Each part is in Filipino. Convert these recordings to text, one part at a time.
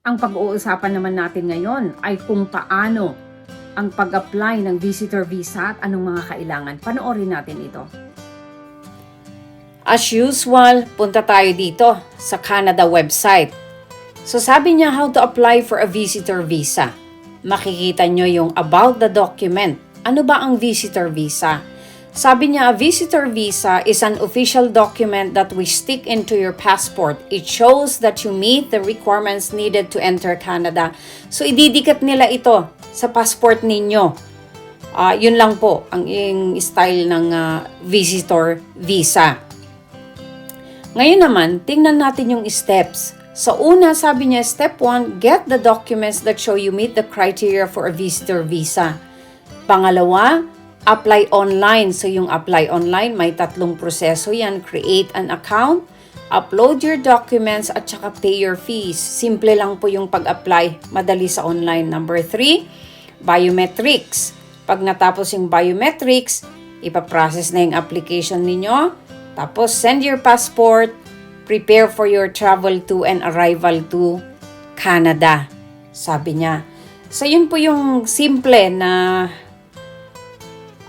Ang pag-uusapan naman natin ngayon ay kung paano ang pag-apply ng visitor visa at anong mga kailangan. Panoorin natin ito. As usual, punta tayo dito sa Canada website. So sabi niya how to apply for a visitor visa. Makikita nyo yung about the document. Ano ba ang visitor visa? Sabi niya, a visitor visa is an official document that we stick into your passport. It shows that you meet the requirements needed to enter Canada. So, ididikit nila ito sa passport ninyo. Ah, yun lang po ang yung style ng ah, visitor visa. Ngayon naman, tingnan natin yung steps. Sa una, sabi niya, step 1, get the documents that show you meet the criteria for a visitor visa. Pangalawa, apply online. So yung apply online, may tatlong proseso yan. Create an account, upload your documents, at saka pay your fees. Simple lang po yung pag-apply. Madali sa online. Number 3, biometrics. Pag natapos yung biometrics, ipaprocess na yung application ninyo. Tapos, send your passport, prepare for your travel to and arrival to Canada. Sabi niya. So, yun po yung simple na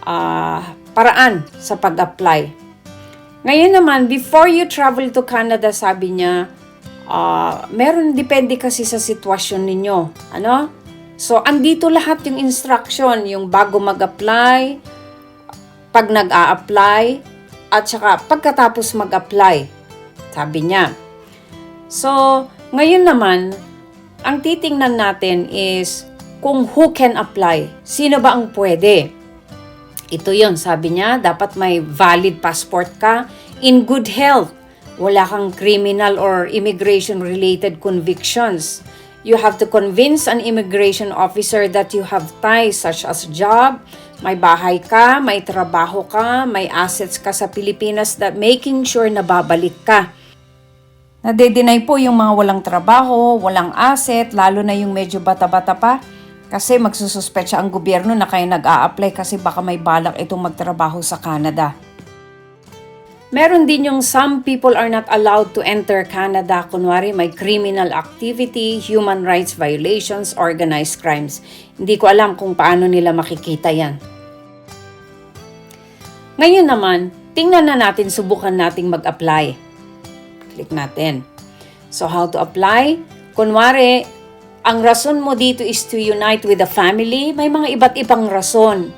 ah, paraan sa pag-apply. Ngayon naman, before you travel to Canada, sabi niya, ah, meron depende kasi sa sitwasyon ninyo. Ano? So, andito lahat yung instruction, yung bago mag-apply, pag nag-a-apply, at saka pagkatapos mag-apply. Sabi niya. So, ngayon naman, ang titingnan natin is kung who can apply. Sino ba ang pwede? Ito yon sabi niya, dapat may valid passport ka, in good health, wala kang criminal or immigration-related convictions. You have to convince an immigration officer that you have ties such as job, may bahay ka, may trabaho ka, may assets ka sa Pilipinas that making sure na babalik ka. Nade-deny po yung mga walang trabaho, walang asset, lalo na yung medyo bata-bata pa. Kasi magsususpetsa ang gobyerno na kayo nag-a-apply kasi baka may balak itong magtrabaho sa Canada. Meron din yung some people are not allowed to enter Canada. Kunwari may criminal activity, human rights violations, organized crimes. Hindi ko alam kung paano nila makikita yan. Ngayon naman, tingnan na natin, subukan nating mag-apply. Click natin. So how to apply? Kunwari, ang rason mo dito is to unite with the family. May mga iba't ibang rason.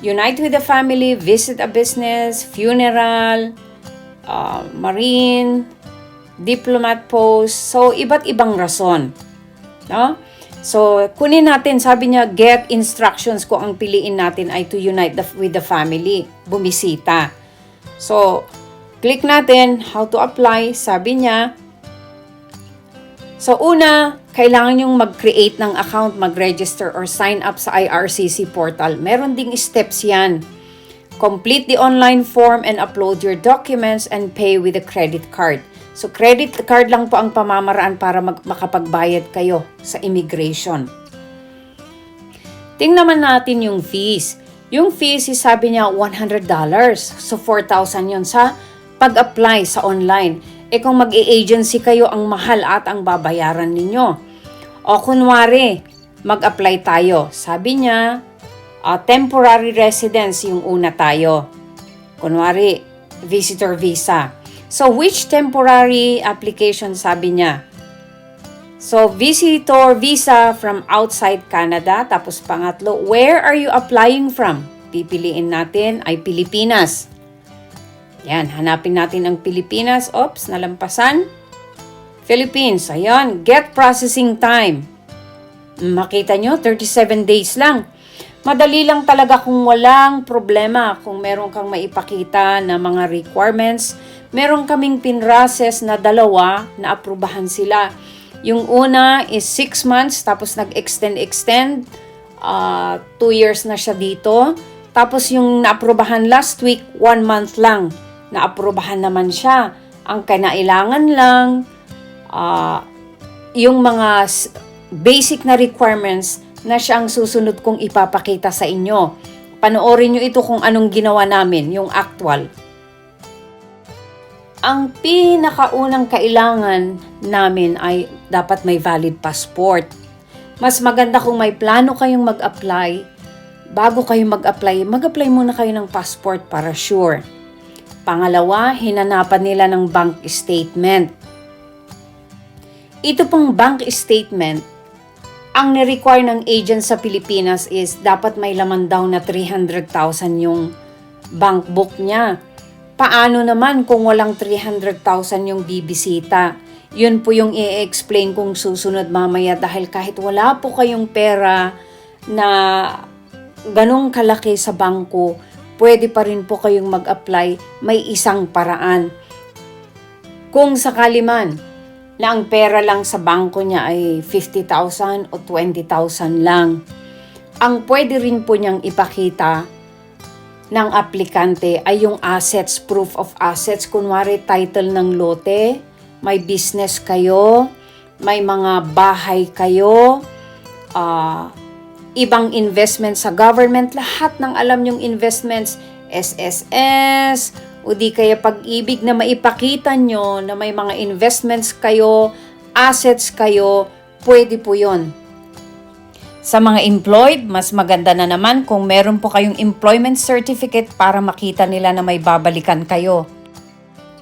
Unite with the family, visit a business, funeral, uh, marine, diplomat post. So, iba't ibang rason. No? So, kunin natin, sabi niya, get instructions kung ang piliin natin ay to unite the, with the family, bumisita. So, click natin, how to apply, sabi niya. So, una, kailangan yung mag-create ng account, mag-register or sign up sa IRCC portal. Meron ding steps yan. Complete the online form and upload your documents and pay with a credit card. So, credit card lang po ang pamamaraan para mag- makapagbayad kayo sa immigration. Tingnan naman natin yung fees. Yung fees, sabi niya $100. So, 4,000 yun sa pag-apply sa online. E kung mag-agency kayo, ang mahal at ang babayaran ninyo. O kunwari, mag-apply tayo. Sabi niya, ah, temporary residence yung una tayo. Kunwari, visitor visa. So, which temporary application sabi niya? So, visitor visa from outside Canada. Tapos pangatlo, where are you applying from? Pipiliin natin ay Pilipinas. Yan, hanapin natin ang Pilipinas. Oops, nalampasan. Philippines, ayan, get processing time. Makita nyo, 37 days lang. Madali lang talaga kung walang problema. Kung meron kang maipakita na mga requirements, meron kaming pinrases na dalawa na aprubahan sila. Yung una is 6 months, tapos nag-extend-extend. 2 years na siya dito. Tapos yung naaprubahan last week, 1 month lang. Naaprubahan naman siya. Ang kinailangan lang, ah, yung mga basic na requirements na siya ang susunod kong ipapakita sa inyo. Panoorin nyo ito kung anong ginawa namin, yung actual. Ang pinakaunang kailangan namin ay dapat may valid passport. Mas maganda kung may plano kayong mag-apply, bago kayo mag-apply, mag-apply muna kayo ng passport para sure. Pangalawa, hinanapan nila ng bank statement. Ito pong bank statement, ang ni-require ng agent sa Pilipinas is dapat may laman daw na 300,000 yung bank book niya. Paano naman kung walang 300,000 yung bibisita? Yun po yung i-explain kung susunod mamaya dahil kahit wala po kayong pera na ganong kalaki sa bangko, pwede pa rin po kayong mag-apply. May isang paraan. Kung sakali man na ang pera lang sa bangko niya ay 50,000 o 20,000 lang, ang pwede rin po niyang ipakita ng aplikante ay yung assets, proof of assets. Kunwari, title ng lote, may business kayo, may mga bahay kayo, ah, ibang investment sa government, lahat ng alam yung investments, SSS, o di kaya pag-ibig na maipakita nyo na may mga investments kayo, assets kayo, pwede po yon. Sa mga employed, mas maganda na naman kung meron po kayong employment certificate para makita nila na may babalikan kayo.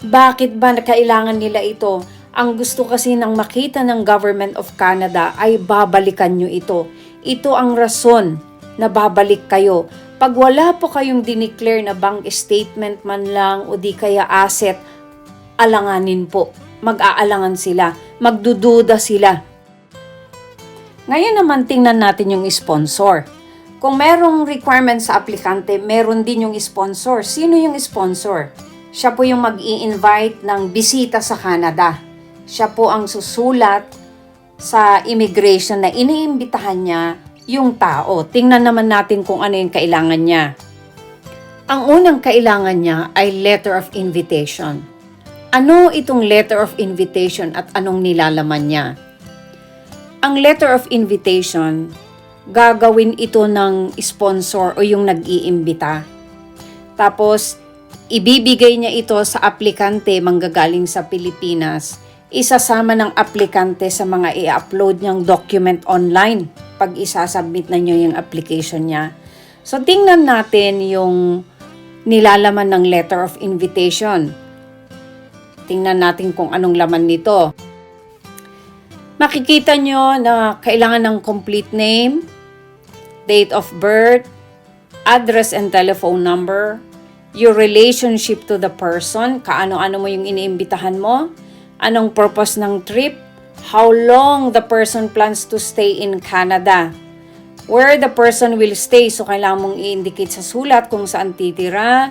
Bakit ba kailangan nila ito? Ang gusto kasi ng makita ng Government of Canada ay babalikan nyo ito. Ito ang rason na babalik kayo. Pag wala po kayong dineclare na bank statement man lang o di kaya asset, alanganin po. Mag-aalangan sila. Magdududa sila. Ngayon naman tingnan natin yung sponsor. Kung merong requirement sa aplikante, meron din yung sponsor. Sino yung sponsor? Siya po yung mag invite ng bisita sa Canada. Siya po ang susulat sa immigration na iniimbitahan niya yung tao. Tingnan naman natin kung ano yung kailangan niya. Ang unang kailangan niya ay letter of invitation. Ano itong letter of invitation at anong nilalaman niya? Ang letter of invitation, gagawin ito ng sponsor o yung nag-iimbita. Tapos, ibibigay niya ito sa aplikante manggagaling sa Pilipinas. Isasama ng aplikante sa mga i-upload niyang document online pag isasubmit na niyo yung application niya. So, tingnan natin yung nilalaman ng letter of invitation. Tingnan natin kung anong laman nito. Makikita nyo na kailangan ng complete name, date of birth, address and telephone number, your relationship to the person, kaano-ano mo yung iniimbitahan mo, anong purpose ng trip, how long the person plans to stay in Canada, where the person will stay, so kailangan mong i-indicate sa sulat kung saan titira,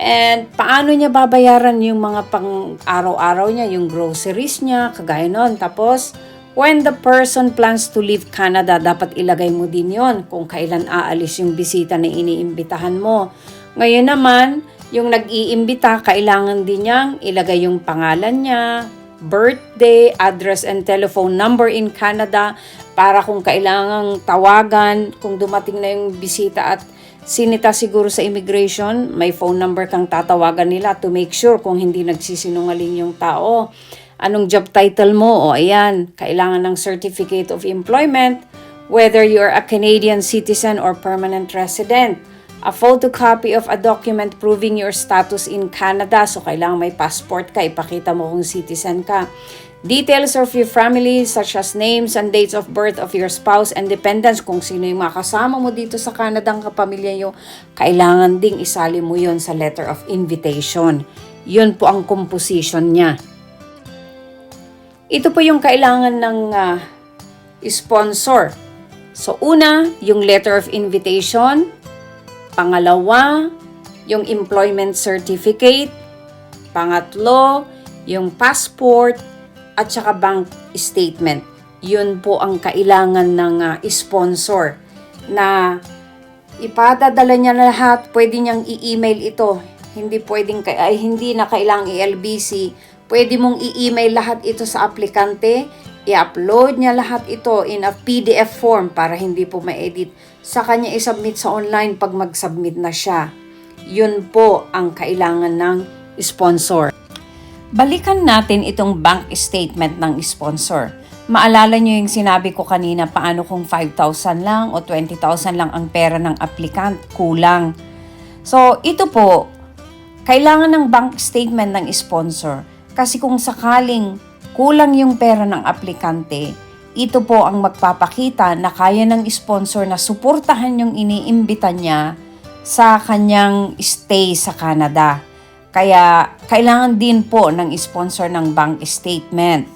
and paano niya babayaran yung mga pang araw-araw niya, yung groceries niya, kagaya nun. Tapos, when the person plans to leave Canada, dapat ilagay mo din yon kung kailan aalis yung bisita na iniimbitahan mo. Ngayon naman, yung nag-iimbita, kailangan din niyang ilagay yung pangalan niya, birthday, address and telephone number in Canada para kung kailangang tawagan, kung dumating na yung bisita at sinita siguro sa immigration, may phone number kang tatawagan nila to make sure kung hindi nagsisinungaling yung tao. Anong job title mo? O ayan, kailangan ng certificate of employment, whether you're a Canadian citizen or permanent resident. A photocopy of a document proving your status in Canada. So, kailangan may passport ka, ipakita mo kung citizen ka. Details of your family such as names and dates of birth of your spouse and dependents, kung sino yung mga kasama mo dito sa Canada ang kapamilya nyo, kailangan ding isali mo yon sa letter of invitation. Yun po ang composition niya. Ito po yung kailangan ng ah, sponsor. So una, yung letter of invitation. Pangalawa, yung employment certificate. Pangatlo, yung passport at saka bank statement. Yun po ang kailangan ng ah, sponsor na ipadadala niya lahat, pwede niyang i-email ito. Hindi pwedeng ay hindi na kailangang i-LBC. Pwede mong i-email lahat ito sa aplikante, i-upload niya lahat ito in a PDF form para hindi po ma-edit. Sa kanya i-submit sa online pag mag-submit na siya. Yun po ang kailangan ng sponsor. Balikan natin itong bank statement ng sponsor. Maalala nyo yung sinabi ko kanina, paano kung 5,000 lang o 20,000 lang ang pera ng applicant, kulang. So, ito po, kailangan ng bank statement ng sponsor. Kasi kung sakaling kulang yung pera ng aplikante, ito po ang magpapakita na kaya ng sponsor na suportahan yung iniimbita niya sa kanyang stay sa Canada. Kaya kailangan din po ng sponsor ng bank statement.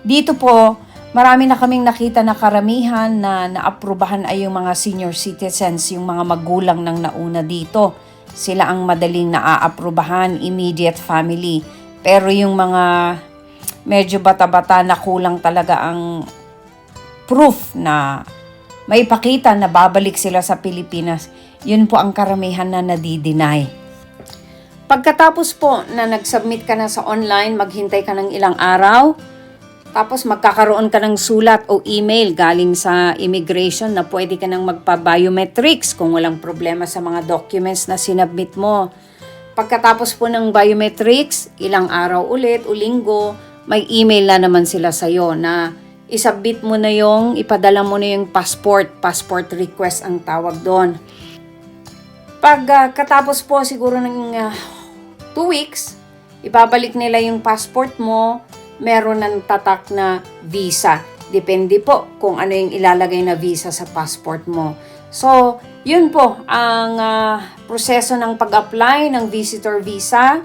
Dito po, marami na kaming nakita na karamihan na naaprubahan ay yung mga senior citizens, yung mga magulang ng nauna dito. Sila ang madaling naaaprubahan, immediate family. Pero yung mga medyo bata-bata na kulang talaga ang proof na may pakita na babalik sila sa Pilipinas, yun po ang karamihan na nadi-deny. Pagkatapos po na nag-submit ka na sa online, maghintay ka ng ilang araw, tapos magkakaroon ka ng sulat o email galing sa immigration na pwede ka nang magpa-biometrics kung walang problema sa mga documents na sinabmit mo. Pagkatapos po ng biometrics, ilang araw ulit o linggo, may email na naman sila sa'yo na isubmit mo na yung, ipadala mo na yung passport, passport request ang tawag doon. Pag ah, katapos po siguro ng ah, two weeks, ibabalik nila yung passport mo, meron ng tatak na visa. Depende po kung ano yung ilalagay na visa sa passport mo. So, yun po ang ah, proseso ng pag-apply ng visitor visa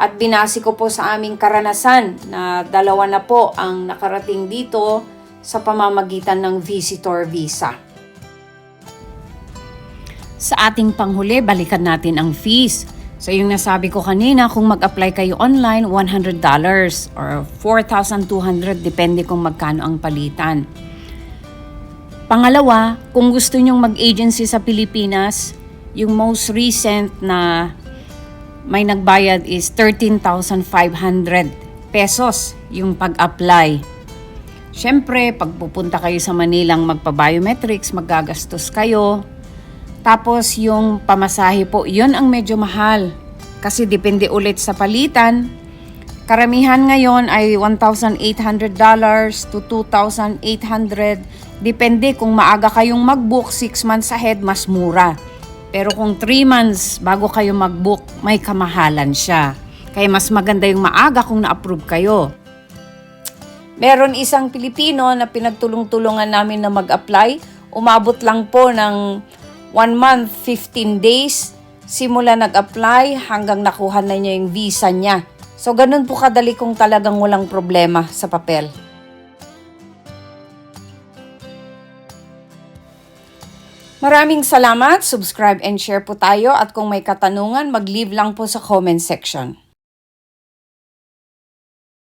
at binasi ko po sa aming karanasan na dalawa na po ang nakarating dito sa pamamagitan ng visitor visa. Sa ating panghuli, balikan natin ang fees. So yung nasabi ko kanina, kung mag-apply kayo online, $100 or 4,200 depende kung magkano ang palitan. Pangalawa, kung gusto nyong mag-agency sa Pilipinas, yung most recent na may nagbayad is 13,500 pesos yung pag-apply. Siyempre, pag pupunta kayo sa Manilang magpa-biometrics, magagastos kayo. Tapos yung pamasahe po, yun ang medyo mahal. Kasi depende ulit sa palitan. Karamihan ngayon ay $1,800 to $2,800. Depende kung maaga kayong mag-book 6 months ahead, mas mura. Pero kung 3 months bago kayo mag-book, may kamahalan siya. Kaya mas maganda yung maaga kung na-approve kayo. Meron isang Pilipino na pinagtulong-tulungan namin na mag-apply. Umabot lang po ng 1 month, 15 days. Simula nag-apply hanggang nakuha na niya yung visa niya. So, ganun po kadali kung talagang walang problema sa papel. Maraming salamat, subscribe and share po tayo at kung may katanungan, mag-leave lang po sa comment section.